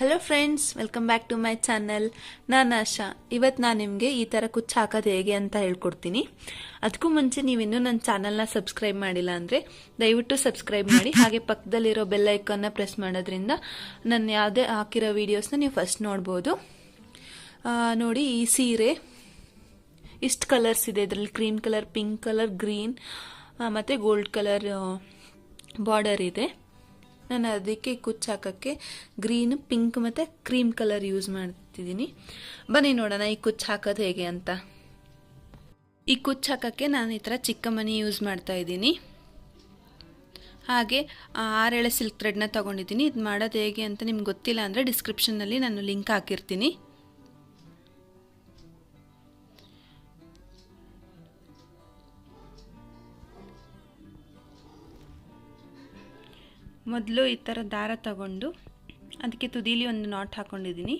Hello friends welcome back to my channel ನಾನು ಆಶಾ. ಇವತ್ತು ನಾನು ನಿಮಗೆ ಈ ಥರ ಕುಚ್ಚು ಹಾಕೋದು ಹೇಗೆ ಅಂತ ಹೇಳ್ಕೊಡ್ತೀನಿ. ಅದಕ್ಕೂ ಮುಂಚೆ ನೀವಿನ್ನೂ ನನ್ನ ಚಾನಲ್ನ ಸಬ್ಸ್ಕ್ರೈಬ್ ಮಾಡಿಲ್ಲ ಅಂದರೆ ದಯವಿಟ್ಟು ಸಬ್ಸ್ಕ್ರೈಬ್ ಮಾಡಿ. ಹಾಗೆ ಪಕ್ಕದಲ್ಲಿರೋ ಬೆಲ್ ಐಕನ್ನ ಪ್ರೆಸ್ ಮಾಡೋದ್ರಿಂದ ನನ್ನ ಯಾವುದೇ ಹಾಕಿರೋ ವೀಡಿಯೋಸ್ನ ನೀವು ಫಸ್ಟ್ ನೋಡ್ಬೋದು. ನೋಡಿ ಈ ಸೀರೆ. ಇಷ್ಟು ಕಲರ್ಸ್ ಇದೆ ಇದರಲ್ಲಿ. Cream colour pink colour green ಮತ್ತು ಗೋಲ್ಡ್ ಕಲರ್ ಬಾರ್ಡರ್ ಇದೆ. ನಾನು ಅದಕ್ಕೆ ಕುಚ್ಚು ಹಾಕೋಕ್ಕೆ ಗ್ರೀನ್, ಪಿಂಕ್ ಮತ್ತು ಕ್ರೀಮ್ ಕಲರ್ ಯೂಸ್ ಮಾಡ್ತಿದ್ದೀನಿ. ಬನ್ನಿ ನೋಡೋಣ ಈ ಕುಚ್ಚು ಹಾಕೋದು ಹೇಗೆ ಅಂತ. ಈ ಕುಚ್ಚು ಹಾಕೋಕ್ಕೆ ನಾನು ಈ ಥರ ಚಿಕ್ಕ ಮನಿ ಯೂಸ್ ಮಾಡ್ತಾ ಇದ್ದೀನಿ. ಹಾಗೆ ಆರೆಳೆ ಸಿಲ್ಕ್ ಥ್ರೆಡ್ನ ತೊಗೊಂಡಿದ್ದೀನಿ. ಇದು ಮಾಡೋದು ಹೇಗೆ ಅಂತ ನಿಮ್ಗೆ ಗೊತ್ತಿಲ್ಲ ಅಂದರೆ ಡಿಸ್ಕ್ರಿಪ್ಷನ್ನಲ್ಲಿ ನಾನು ಲಿಂಕ್ ಹಾಕಿರ್ತೀನಿ. ಮೊದಲು ಈ ಥರ ದಾರ ತಗೊಂಡು ಅದಕ್ಕೆ ತುದೀಲಿ ಒಂದು ನಾಟ್ ಹಾಕ್ಕೊಂಡಿದ್ದೀನಿ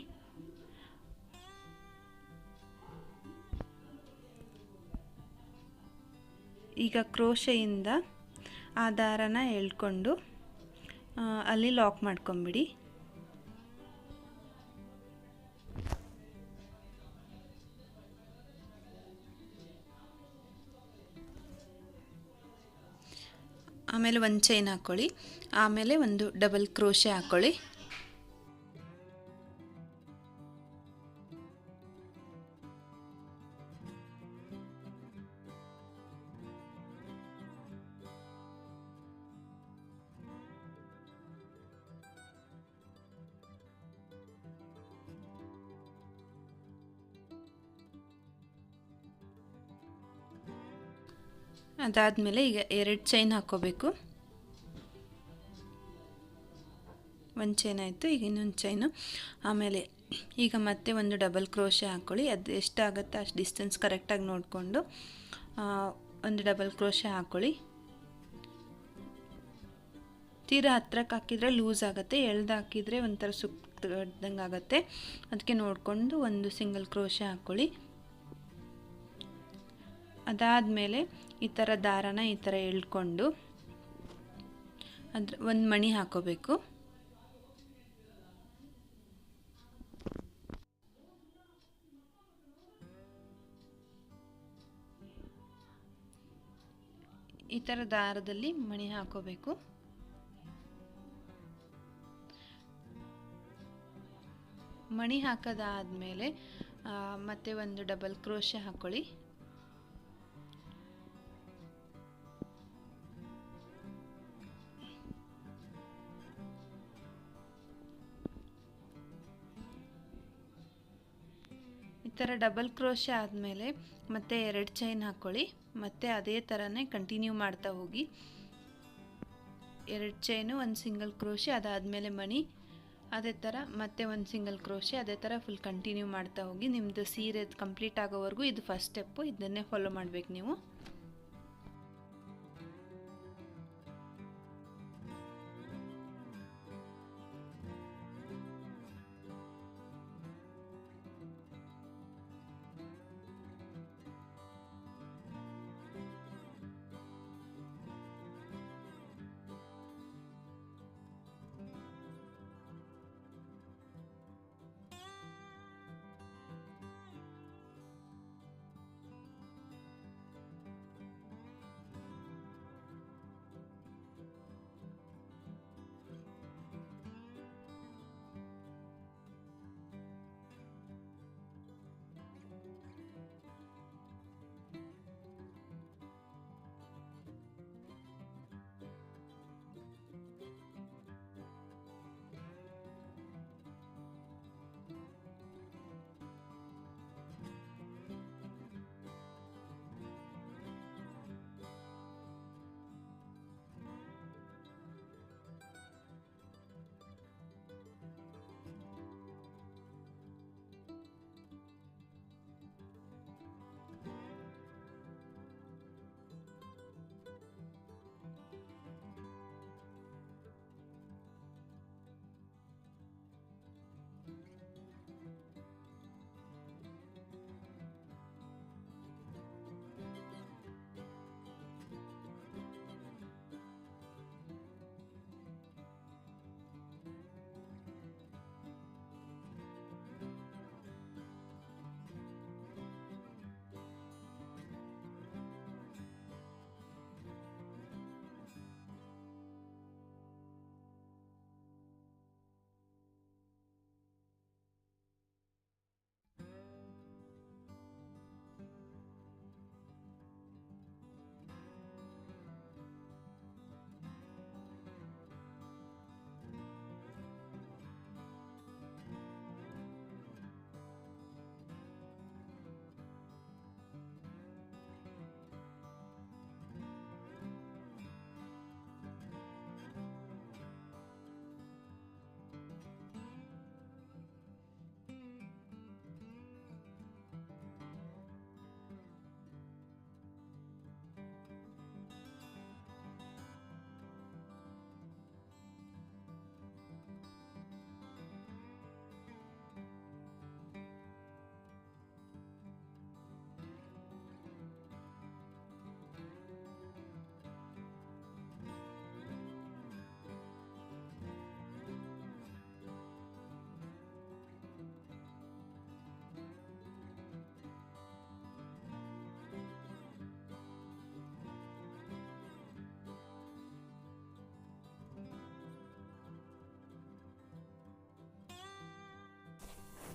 ಈಗ ಕ್ರೋಶೆಯಿಂದ ಆ ದಾರನ ಎಳ್ಕೊಂಡು ಅಲ್ಲಿ ಲಾಕ್ ಮಾಡ್ಕೊಂಬಿಡಿ. ಆಮೇಲೆ ಒಂದು ಚೈನ್ ಹಾಕ್ಕೊಳ್ಳಿ ಆಮೇಲೆ ಒಂದು ಡಬಲ್ ಕ್ರೋಶೆ ಹಾಕ್ಕೊಳ್ಳಿ ಅದಾದಮೇಲೆ ಈಗ ಎರಡು ಚೈನ್ ಹಾಕ್ಕೋಬೇಕು ಒಂದು ಚೈನ್ ಆಯಿತು, ಈಗ ಇನ್ನೊಂದು ಚೈನು. ಆಮೇಲೆ ಈಗ ಮತ್ತೆ ಒಂದು ಡಬಲ್ ಕ್ರೋಶೆ ಹಾಕ್ಕೊಳ್ಳಿ ಅದು ಎಷ್ಟಾಗುತ್ತೆ ಅಷ್ಟು ಡಿಸ್ಟೆನ್ಸ್ ಕರೆಕ್ಟಾಗಿ ನೋಡಿಕೊಂಡು ಒಂದು ಡಬಲ್ ಕ್ರೋಶೆ ಹಾಕ್ಕೊಳ್ಳಿ ತೀರಾ ಹತ್ರಕ್ಕೆ ಹಾಕಿದರೆ ಲೂಸ್ ಆಗುತ್ತೆ, ಎಳ್ದು ಹಾಕಿದರೆ ಒಂಥರ ಸುತ್ತದಂಗೆ ಆಗುತ್ತೆ. ಅದಕ್ಕೆ ನೋಡಿಕೊಂಡು ಒಂದು ಸಿಂಗಲ್ ಕ್ರೋಶೆ ಹಾಕ್ಕೊಳ್ಳಿ ಅದಾದಮೇಲೆ ಈ ಥರ ದಾರನ ಈ ಥರ ಎಳ್ಕೊಂಡು ಅದ್ರ ಒಂದು ಮಣಿ ಹಾಕೋಬೇಕು. ಈ ಥರ ದಾರದಲ್ಲಿ ಮಣಿ ಹಾಕೋಬೇಕು. ಮಣಿ ಹಾಕೋದಾದಮೇಲೆ ಮತ್ತೆ ಒಂದು ಡಬಲ್ ಕ್ರೋಶೆ ಹಾಕ್ಕೊಳ್ಳಿ ಥರ ಡಬಲ್ ಕ್ರೋಶೆ ಆದಮೇಲೆ ಮತ್ತೆ ಎರಡು ಚೈನ್ ಹಾಕ್ಕೊಳ್ಳಿ ಮತ್ತೆ ಅದೇ ಥರನೇ ಕಂಟಿನ್ಯೂ ಮಾಡ್ತಾ ಹೋಗಿ. ಎರಡು ಚೈನು ಒಂದು ಸಿಂಗಲ್ ಕ್ರೋಶೆ ಅದಾದಮೇಲೆ ಮಣಿ. ಅದೇ ಥರ ಮತ್ತೆ ಒಂದು ಸಿಂಗಲ್ ಕ್ರೋಶೆ ಅದೇ ಥರ ಫುಲ್ ಕಂಟಿನ್ಯೂ ಮಾಡ್ತಾ ಹೋಗಿ. ನಿಮ್ಮದು ಸೀರೆ ಕಂಪ್ಲೀಟ್ ಆಗೋವರೆಗೂ ಇದು ಫಸ್ಟ್ ಸ್ಟೆಪ್ಪು ಇದನ್ನೇ ಫಾಲೋ ಮಾಡಬೇಕು ನೀವು.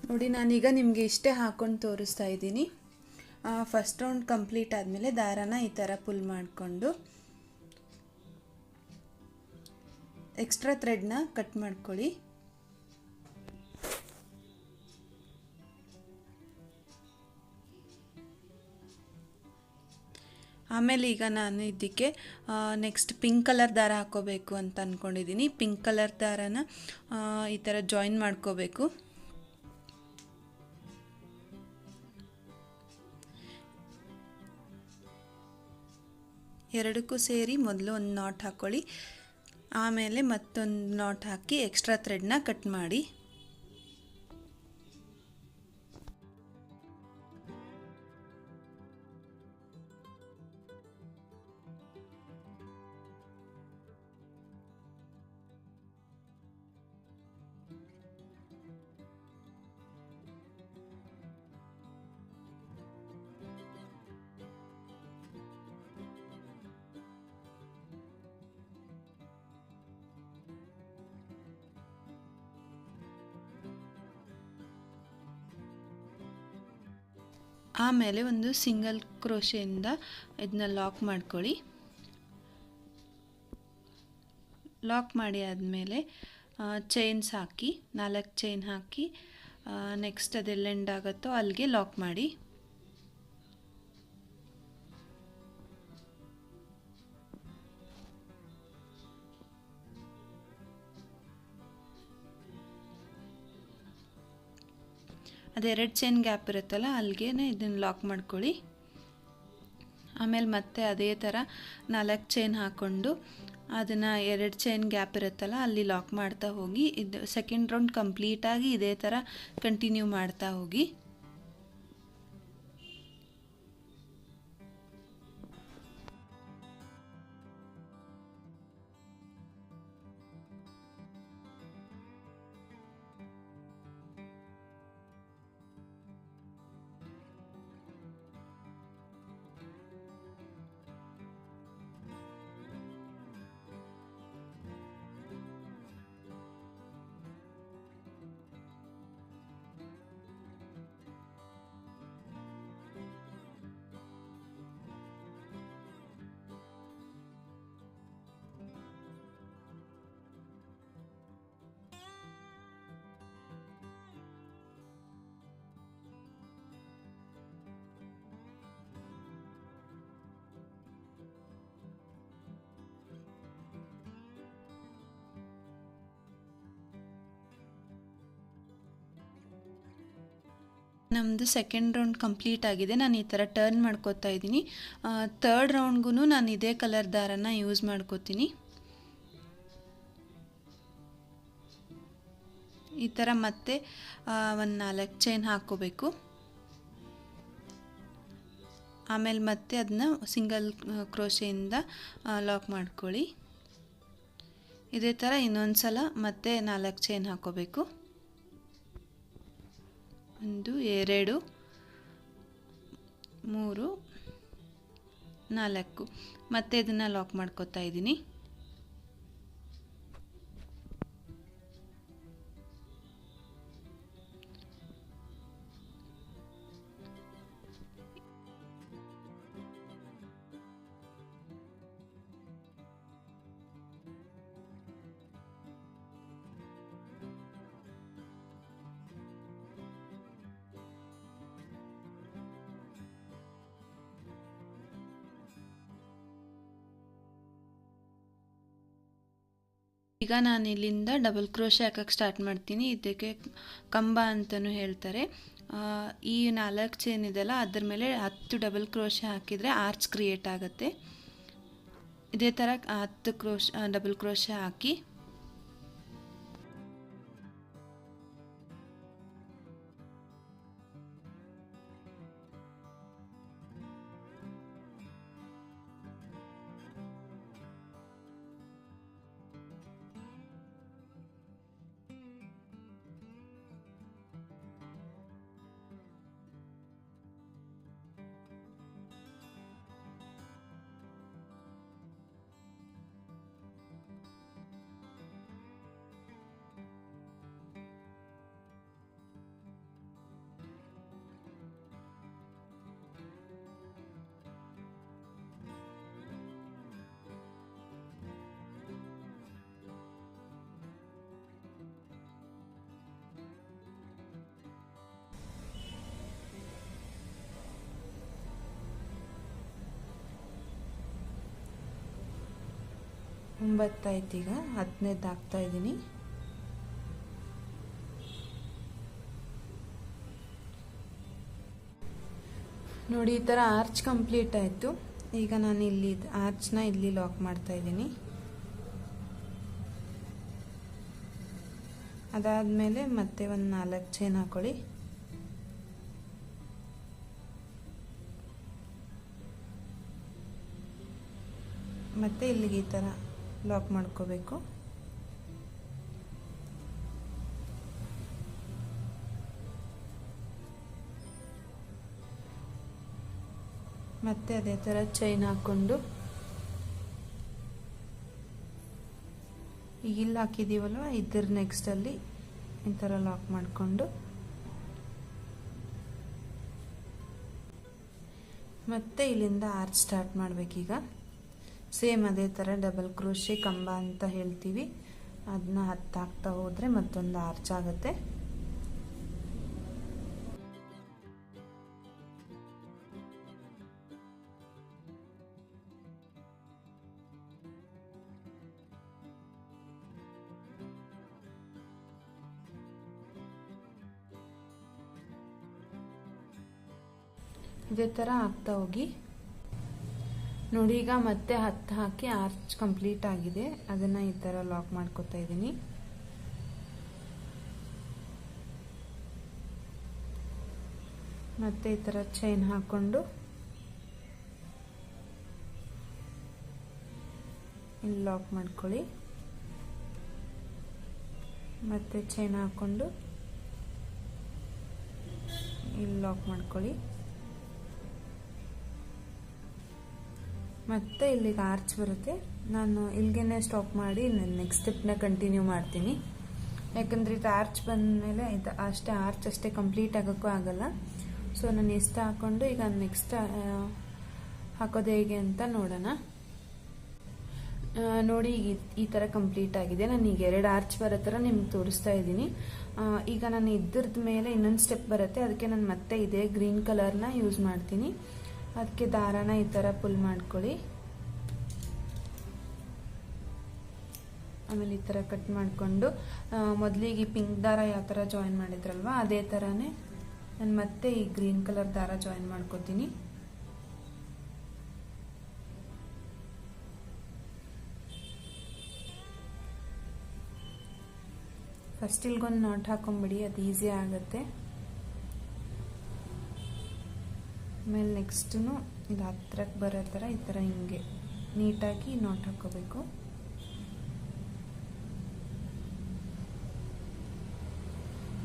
ನೋಡಿ, ನಾನೀಗ ನಿಮಗೆ ಇಷ್ಟೇ ಹಾಕ್ಕೊಂಡು ತೋರಿಸ್ತಾ ಇದ್ದೀನಿ. ಫಸ್ಟ್ ರೌಂಡ್ ಕಂಪ್ಲೀಟ್ ಆದಮೇಲೆ ದಾರಾನ ಈ ಥರ ಪುಲ್ ಮಾಡಿಕೊಂಡು ಎಕ್ಸ್ಟ್ರಾ ಥ್ರೆಡ್ನ ಕಟ್ ಮಾಡ್ಕೊಳ್ಳಿ. ಆಮೇಲೆ ಈಗ ನಾನು ಇದಕ್ಕೆ ನೆಕ್ಸ್ಟ್ ಪಿಂಕ್ ಕಲರ್ ದಾರ ಹಾಕೋಬೇಕು ಅಂತ ಅಂದ್ಕೊಂಡಿದ್ದೀನಿ ಪಿಂಕ್ ಕಲರ್ ದಾರನ ಈ ಥರ ಜಾಯಿನ್ ಮಾಡ್ಕೋಬೇಕು. ಎರಡಕ್ಕೂ ಸೇರಿ ಮೊದಲು ಒಂದು ನಾಟ್ ಹಾಕ್ಕೊಳ್ಳಿ ಆಮೇಲೆ ಮತ್ತೊಂದು ನಾಟ್ ಹಾಕಿ ಎಕ್ಸ್ಟ್ರಾ ಥ್ರೆಡ್ನ ಕಟ್ ಮಾಡಿ. ಆಮೇಲೆ ಒಂದು ಸಿಂಗಲ್ ಕ್ರೋಶೆಯಿಂದ ಇದನ್ನ ಲಾಕ್ ಮಾಡ್ಕೊಳ್ಳಿ. ಲಾಕ್ ಮಾಡಿ ಆದಮೇಲೆ ಚೈನ್ಸ್ ಹಾಕಿ, ನಾಲ್ಕು ಚೈನ್ ಹಾಕಿ ನೆಕ್ಸ್ಟ್ ಅದೆಲ್ಲ ಎಂಡ್ ಆಗುತ್ತೋ ಅಲ್ಲಿಗೆ ಲಾಕ್ ಮಾಡಿ. ಅದೆರಡು ಚೈನ್ ಗ್ಯಾಪ್ ಇರುತ್ತಲ್ಲ ಅಲ್ಲಿಗೆ ಇದನ್ನು ಲಾಕ್ ಮಾಡ್ಕೊಳ್ಳಿ. ಆಮೇಲೆ ಮತ್ತೆ ಅದೇ ಥರ ನಾಲ್ಕು ಚೈನ್ ಹಾಕ್ಕೊಂಡು ಅದನ್ನು ಎರಡು ಚೈನ್ ಗ್ಯಾಪ್ ಇರುತ್ತಲ್ಲ, ಅಲ್ಲಿ ಲಾಕ್ ಮಾಡ್ತಾ ಹೋಗಿ, ಇದು ಸೆಕೆಂಡ್ ರೌಂಡ್ ಕಂಪ್ಲೀಟಾಗಿ ಇದೇ ಥರ ಕಂಟಿನ್ಯೂ ಮಾಡ್ತಾ ಹೋಗಿ. ನಮ್ಮದು ಸೆಕೆಂಡ್ ರೌಂಡ್ ಕಂಪ್ಲೀಟ್ ಆಗಿದೆ. ನಾನು ಈ ಥರ ಟರ್ನ್ ಮಾಡ್ಕೋತಾ ಇದ್ದೀನಿ. ತರ್ಡ್ ರೌಂಡ್ಗೂ ನಾನು ಇದೇ ಕಲರ್ ದಾರನ ಯೂಸ್ ಮಾಡ್ಕೋತೀನಿ. ಈ ಥರ ಮತ್ತೆ ಒಂದು ನಾಲ್ಕು ಚೈನ್ ಹಾಕೋಬೇಕು. ಆಮೇಲೆ ಮತ್ತೆ ಅದನ್ನ ಸಿಂಗಲ್ ಕ್ರೋಶೆಯಿಂದ ಲಾಕ್ ಮಾಡ್ಕೊಳ್ಳಿ. ಇದೇ ಥರ ಇನ್ನೊಂದು ಸಲ ಮತ್ತೆ ನಾಲ್ಕು ಚೈನ್ ಹಾಕ್ಕೋಬೇಕು ಒಂದು ಎರಡು ಮೂರು ನಾಲ್ಕು. ಮತ್ತೆ ಇದನ್ನು ಲಾಕ್ ಮಾಡ್ಕೋತಾ ಇದ್ದೀನಿ. ಈಗ ನಾನು ಇಲ್ಲಿಂದ ಡಬಲ್ ಕ್ರೋಶೆ ಹಾಕಕ್ಕೆ ಸ್ಟಾರ್ಟ್ ಮಾಡ್ತೀನಿ. ಇದಕ್ಕೆ ಕಂಬ ಅಂತಲೂ ಹೇಳ್ತಾರೆ. ಈ ನಾಲ್ಕು ಚೈನ್ ಇದೆಲ್ಲ ಅದ್ರ ಮೇಲೆ ಹತ್ತು ಡಬಲ್ ಕ್ರೋಶೆ ಹಾಕಿದರೆ ಆರ್ಚ್ ಕ್ರಿಯೇಟ್ ಆಗುತ್ತೆ. ಇದೇ ಥರ ಹತ್ತು ಕ್ರೋಶ ಡಬಲ್ ಕ್ರೋಶೆ ಹಾಕಿ ಒಂಬತ್ತಾಯ್ತು ಈಗ ಹತ್ತನೇದು ಹಾಕ್ತಾ ಇದ್ದೀನಿ. ನೋಡಿ, ಈ ಥರ ಆರ್ಚ್ ಕಂಪ್ಲೀಟ್ ಆಯಿತು. ಈಗ ನಾನು ಇಲ್ಲಿ ಆರ್ಚ್ನ ಇಲ್ಲಿ ಲಾಕ್ ಮಾಡ್ತಾ ಇದ್ದೀನಿ. ಅದಾದಮೇಲೆ ಮತ್ತೆ ಒಂದು ನಾಲ್ಕು ಚೈನ್ ಹಾಕೊಳ್ಳಿ. ಮತ್ತೆ ಇಲ್ಲಿಗೆ ಈ ಥರ. ಲಾಕ್ ಮಾಡ್ಕೋಬೇಕು. ಮತ್ತೆ ಅದೇ ಥರ ಚೈನ್ ಹಾಕ್ಕೊಂಡು ಈಗ ಇಲ್ಲಿ ಹಾಕಿದ್ದೀವಲ್ವ ಇದ್ರ ನೆಕ್ಸ್ಟಲ್ಲಿ ಈ ಥರ ಲಾಕ್ ಮಾಡಿಕೊಂಡು. ಮತ್ತೆ ಇಲ್ಲಿಂದ ಆರ್ಚ್ ಸ್ಟಾರ್ಟ್ ಮಾಡಬೇಕೀಗ. ಸೇಮ್ ಅದೇ ಥರ ಡಬಲ್ ಕ್ರೋಶಿ ಕಂಬ ಅಂತ ಹೇಳ್ತೀವಿ. ಅದನ್ನ ಹತ್ತಾಕ್ತಾ ಹೋದರೆ ಮತ್ತೊಂದು ಆರ್ಚ್ ಆಗುತ್ತೆ. ಇದೇ ಥರ ಆಗ್ತಾ ಹೋಗಿ. ನೋಡಿ ಈಗ ಮತ್ತೆ ಹತ್ತು ಹಾಕಿ ಆರ್ಚ್ ಕಂಪ್ಲೀಟ್ ಆಗಿದೆ. ಅದನ್ನು ಈ ಥರ ಲಾಕ್ ಮಾಡ್ಕೊತಾ ಇದ್ದೀನಿ. ಮತ್ತೆ ಈ ಥರ ಚೈನ್ ಹಾಕ್ಕೊಂಡು ಇಲ್ಲಿ ಲಾಕ್ ಮಾಡ್ಕೊಳ್ಳಿ. ಮತ್ತೆ ಚೈನ್ ಹಾಕ್ಕೊಂಡು ಇಲ್ಲಿ ಲಾಕ್ ಮಾಡ್ಕೊಳ್ಳಿ. ಮತ್ತೆ ಇಲ್ಲಿಗೆ ಆರ್ಚ್ ಬರುತ್ತೆ. ನಾನು ಇಲ್ಲಿಗೆ ಸ್ಟಾಪ್ ಮಾಡಿ ನಾನು ನೆಕ್ಸ್ಟ್ ಸ್ಟೆಪ್ನ ಕಂಟಿನ್ಯೂ ಮಾಡ್ತೀನಿ. ಯಾಕಂದರೆ ಇದು ಆರ್ಚ್ ಬಂದಮೇಲೆ ಇದು ಅಷ್ಟೇ ಆರ್ಚ್ ಅಷ್ಟೇ ಕಂಪ್ಲೀಟ್ ಆಗೋಕ್ಕೂ ಆಗಲ್ಲ. ಸೊ ನಾನು ಎಷ್ಟು ಹಾಕ್ಕೊಂಡು ಈಗ ನೆಕ್ಸ್ಟ್ ಹಾಕೋದು ಹೇಗೆ ಅಂತ ನೋಡೋಣ. ನೋಡಿ ಈಗ ಈ- ಥರ ಕಂಪ್ಲೀಟ್ ಆಗಿದೆ. ನಾನು ಈಗ ಎರಡು ಆರ್ಚ್ ಬರೋ ಥರ ನಿಮ್ಗೆ ತೋರಿಸ್ತಾ ಇದ್ದೀನಿ. ಈಗ ನಾನು ಇದ್ರದ ಮೇಲೆ ಇನ್ನೊಂದು ಸ್ಟೆಪ್ ಬರುತ್ತೆ. ಅದಕ್ಕೆ ನಾನು ಮತ್ತೆ ಇದೇ ಗ್ರೀನ್ ಕಲರ್ನ ಯೂಸ್ ಮಾಡ್ತೀನಿ. ಅದಕ್ಕೆ ದಾರಾನ ಈ ಥರ ಪುಲ್ ಮಾಡ್ಕೊಳ್ಳಿ. ಆಮೇಲೆ ಈ ಥರ ಕಟ್ ಮಾಡಿಕೊಂಡು ಮೊದಲಿಗೆ ಈ ಪಿಂಕ್ ದಾರ ಯಾವ ಥರ ಜಾಯಿನ್ ಮಾಡಿದ್ರಲ್ವ, ಅದೇ ಥರನೇ ನಾನು ಮತ್ತೆ ಈ ಗ್ರೀನ್ ಕಲರ್ ದಾರ ಜಾಯಿನ್ ಮಾಡ್ಕೋತೀನಿ. ಫಸ್ಟ್ ಇಲ್ಗೊಂದು ನಾಟ್ ಹಾಕೊಂಬಿಡಿ, ಅದು ಈಸಿ ಆಗುತ್ತೆ. ಆಮೇಲೆ ನೆಕ್ಸ್ಟು ಇದು ಹತ್ತಿರಕ್ಕೆ ಬರೋ ಥರ ಈ ಥರ ಹಿಂಗೆ. ನೀಟಾಗಿ ನಾಟ್ ಹಾಕೋಬೇಕು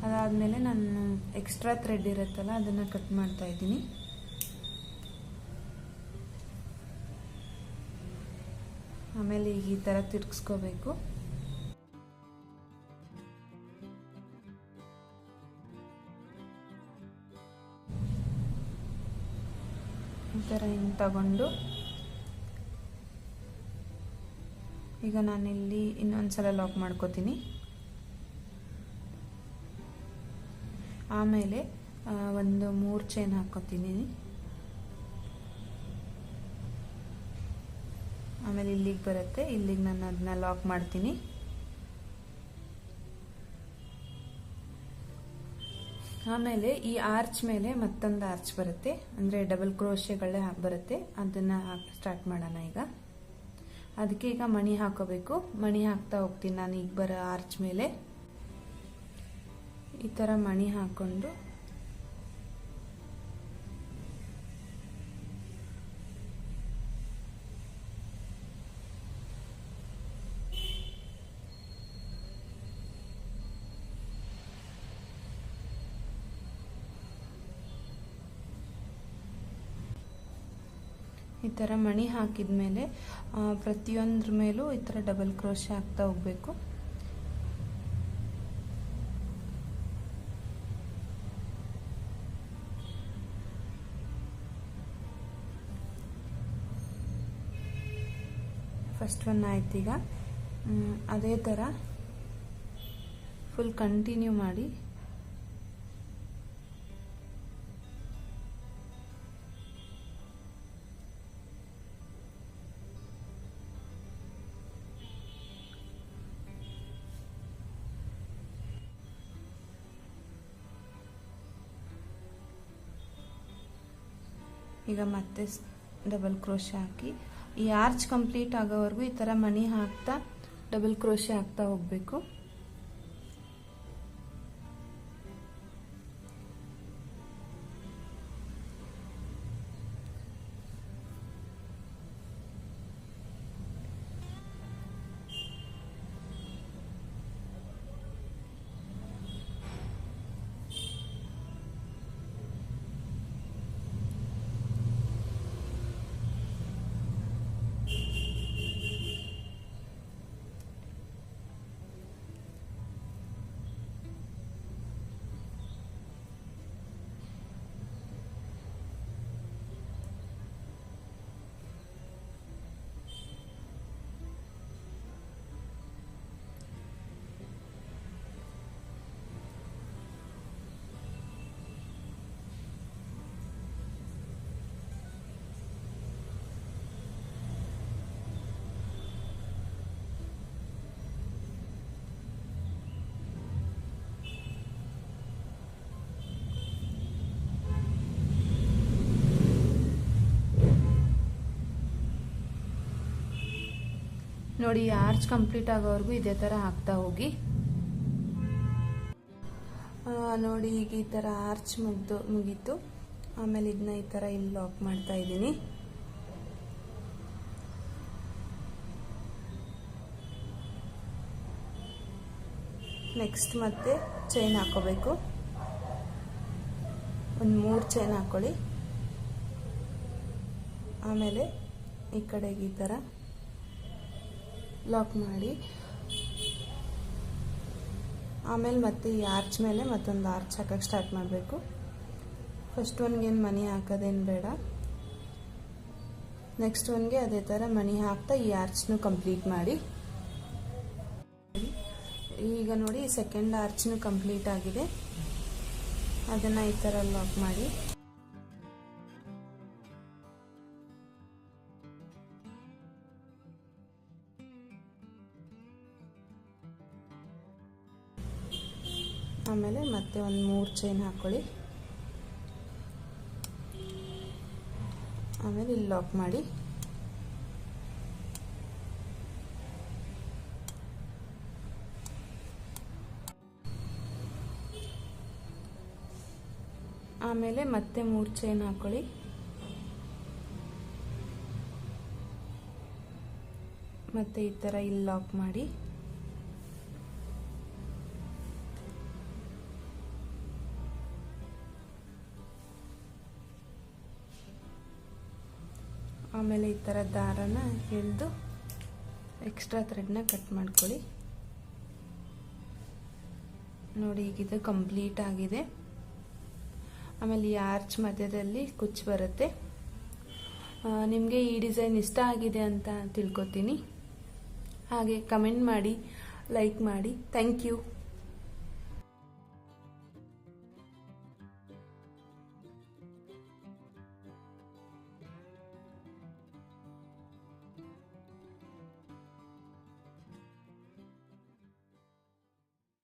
ಅದಾದಮೇಲೆ ನಾನು ಎಕ್ಸ್ಟ್ರಾ ಥ್ರೆಡ್ ಇರುತ್ತಲ್ಲ ಅದನ್ನು ಕಟ್ ಮಾಡ್ತಾ ಇದ್ದೀನಿ. ಆಮೇಲೆ ಈ ಥರ ತಿರ್ಗಿಸ್ಕೋಬೇಕು. ಥರ ಹಿಂಗೆ ತಗೊಂಡು ಈಗ ನಾನಿಲ್ಲಿ ಇನ್ನೊಂದ್ಸಲ ಲಾಕ್ ಮಾಡ್ಕೋತೀನಿ. ಆಮೇಲೆ ಒಂದು ಮೂರು ಚೈನ್ ಹಾಕ್ಕೋತೀನಿ. ಆಮೇಲೆ ಇಲ್ಲಿಗೆ ಬರುತ್ತೆ, ಇಲ್ಲಿಗೆ ನಾನು ಅದನ್ನ ಲಾಕ್ ಮಾಡ್ತೀನಿ. ಆಮೇಲೆ ಈ ಆರ್ಚ್ ಮೇಲೆ ಮತ್ತೊಂದು ಆರ್ಚ್ ಬರುತ್ತೆ. ಅಂದರೆ ಡಬಲ್ ಕ್ರೋಶೆಗಳೇ ಬರುತ್ತೆ. ಅದನ್ನು ಸ್ಟಾರ್ಟ್ ಮಾಡೋಣ ಈಗ. ಅದಕ್ಕೆ ಈಗ ಮಣಿ ಹಾಕೋಬೇಕು. ಮಣಿ ಹಾಕ್ತಾ ಹೋಗ್ತೀನಿ ನಾನು ಈಗ ಬರೋ ಆರ್ಚ್ ಮೇಲೆ. ಈ ಥರ ಮಣಿ ಹಾಕ್ಕೊಂಡು ಈ ಥರ ಮಣಿ ಹಾಕಿದ ಮೇಲೆ ಪ್ರತಿಯೊಂದ್ರ ಮೇಲೂ ಈ ಥರ ಡಬಲ್ ಕ್ರೋಶೆ ಹಾಕ್ತಾ ಹೋಗಬೇಕು. ಫಸ್ಟ್ ಒನ್ ಆಯ್ತು ಈಗ. ಅದೇ ಥರ ಫುಲ್ ಕಂಟಿನ್ಯೂ ಮಾಡಿ. ಈಗ ಮತ್ತೆ ಡಬಲ್ ಕ್ರೋಶೆ ಹಾಕಿ, ಈ ಆರ್ಚ್ ಕಂಪ್ಲೀಟ್ ಆಗೋವರೆಗೂ ಈ ಥರ ಮಣಿ ಹಾಕ್ತಾ ಡಬಲ್ ಕ್ರೋಶೆ ಹಾಕ್ತಾ ಹೋಗಬೇಕು. ನೋಡಿ, ಆರ್ಚ್ ಕಂಪ್ಲೀಟ್ ಆಗೋವರೆಗೂ ಇದೇ ಥರ ಹಾಕ್ತಾ ಹೋಗಿ. ನೋಡಿ, ಈಗ ಈ ಥರ ಆರ್ಚ್ ಮುಗ್ದು, ಮುಗೀತು. ಆಮೇಲೆ ಇದನ್ನ ಈ ಥರ ಇಲ್ಲಿ ಲಾಕ್ ಮಾಡ್ತಾ ಇದ್ದೀನಿ. ನೆಕ್ಸ್ಟ್ ಮತ್ತೆ ಚೈನ್ ಹಾಕೋಬೇಕು. ಒಂದು ಮೂರು ಚೈನ್ ಹಾಕೊಳ್ಳಿ. ಆಮೇಲೆ ಈ ಕಡೆಗೆ ಈ ಥರ. ಲಾಕ್ ಮಾಡಿ. ಆಮೇಲೆ ಮತ್ತೆ ಈ ಆರ್ಚ್ ಮೇಲೆ ಮತ್ತೊಂದು ಆರ್ಚ್ ಹಾಕೋಕ್ಕೆ ಸ್ಟಾರ್ಟ್ ಮಾಡಬೇಕು. ಫಸ್ಟ್ ಒನ್ಗೇನು ಮನಿ ಹಾಕೋದೇನು ಬೇಡ. ನೆಕ್ಸ್ಟ್ ಒನ್ಗೆ ಅದೇ ಥರ ಮನಿ ಹಾಕ್ತಾ ಈ ಆರ್ಚ್ನು ಕಂಪ್ಲೀಟ್ ಮಾಡಿ. ಈಗ ನೋಡಿ ಸೆಕೆಂಡ್ ಆರ್ಚ್ನು ಕಂಪ್ಲೀಟ್ ಆಗಿದೆ. ಅದನ್ನು ಈ ಥರ ಲಾಕ್ ಮಾಡಿ. ಆಮೇಲೆ ಮತ್ತೆ ಒಂದು ಮೂರು ಚೈನ್ ಹಾಕೊಳ್ಳಿ. ಆಮೇಲೆ ಇಲ್ಲಿ ಲಾಕ್ ಮಾಡಿ. ಆಮೇಲೆ ಮತ್ತೆ ಮೂರು ಚೈನ್ ಹಾಕೊಳ್ಳಿ. ಮತ್ತೆ ಈ ಥರ ಇಲ್ಲಿ ಲಾಕ್ ಮಾಡಿ. ಆಮೇಲೆ ಈ ಥರ ದಾರನ ಎಳೆದು ಎಕ್ಸ್ಟ್ರಾ ಥ್ರೆಡ್ನ ಕಟ್ ಮಾಡ್ಕೊಳ್ಳಿ. ನೋಡಿ ಈಗಿದು ಕಂಪ್ಲೀಟ್ ಆಗಿದೆ. ಆಮೇಲೆ ಈ ಆರ್ಚ್ ಮಧ್ಯದಲ್ಲಿ ಕುಚ್ಚು ಬರುತ್ತೆ. ನಿಮಗೆ ಈ ಡಿಸೈನ್ ಇಷ್ಟ ಆಗಿದೆ ಅಂತ ತಿಳ್ಕೊತೀನಿ. ಹಾಗೆ ಕಮೆಂಟ್ ಮಾಡಿ ಲೈಕ್ ಮಾಡಿ. Thank you